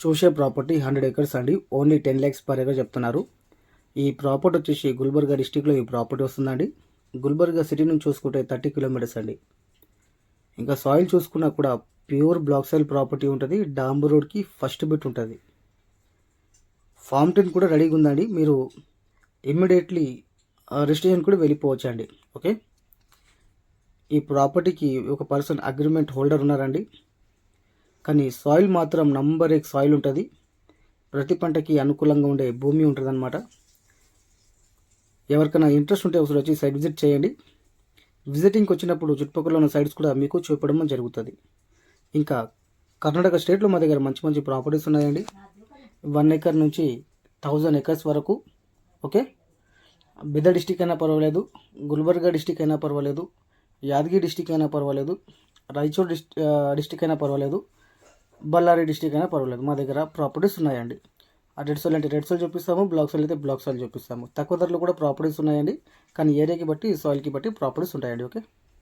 చూసే property hundred acres అండి. Only ten lakhs per acre చెప్తున్నారు. ఈ ప్రాపర్టీ వచ్చేసి గుల్బర్గా డిస్టిక్లో ఈ ప్రాపర్టీ వస్తుందండి. గుల్బర్గా సిటీ నుంచి చూసుకుంటే థర్టీ కిలోమీటర్స్ అండి. ఇంకా సాయిల్ చూసుకున్నా కూడా ప్యూర్ బ్లాక్ సాయిల్ ప్రాపర్టీ ఉంటుంది. డాంబర్ రోడ్కి ఫస్ట్ బిట్ ఉంటుంది. ఫామ్ టెన్ కూడా రెడీగా ఉందండి. మీరు ఇమ్మీడియట్లీ రిజిస్ట్రేషన్ కూడా వెళ్ళిపోవచ్చు అండి ఓకే? ఈ ప్రాపర్టీకి ఒక పర్సన్ అగ్రిమెంట్ హోల్డర్ ఉన్నారండి. కానీ సాయిల్ మాత్రం నంబర్ ఎక్ సాయిల్ ఉంటుంది. ప్రతి పంటకి అనుకూలంగా ఉండే భూమి ఉంటుందన్నమాట. ఎవరికైనా ఇంట్రెస్ట్ ఉంటే ఒకసారి వచ్చి సైట్ విజిట్ చేయండి. విజిటింగ్కి వచ్చినప్పుడు చుట్టుపక్కల ఉన్న సైట్స్ కూడా మీకు చూపడం జరుగుతుంది. ఇంకా కర్ణాటక స్టేట్లో మా దగ్గర మంచి మంచి ప్రాపర్టీస్ ఉన్నాయండి. వన్ ఎకర్ నుంచి థౌజండ్ ఎకర్స్ వరకు ఓకే బిద డిస్టిక్ అయినా పర్వాలేదు గుల్బర్గా డిస్టిక్ అయినా పర్వాలేదు యాదగిరి డిస్టిక్ అయినా పర్వాలేదు రాయచూర్ డిస్ట్ డిస్టిక్ అయినా పర్వాలేదు. బళ్ళారి డిస్టిక్ అయినా పర్వాలేదు. మా దగ్గర ప్రాపర్టీస్ ఉన్నాయండి. ఆ రెడ్ సోల్ అంటే రెడ్ సోల్ చూపిస్తాము బ్లాక్ సోల్ అయితే బ్లాక్ సోల్ చూపిస్తాము. తక్కువ ధరలో కూడా ప్రాపర్టీస్ ఉన్నాయండి. కానీ ఏరియాకి బట్టి సాయిల్కి బట్టి ప్రాపర్టీస్ ఉంటాయండి ఓకే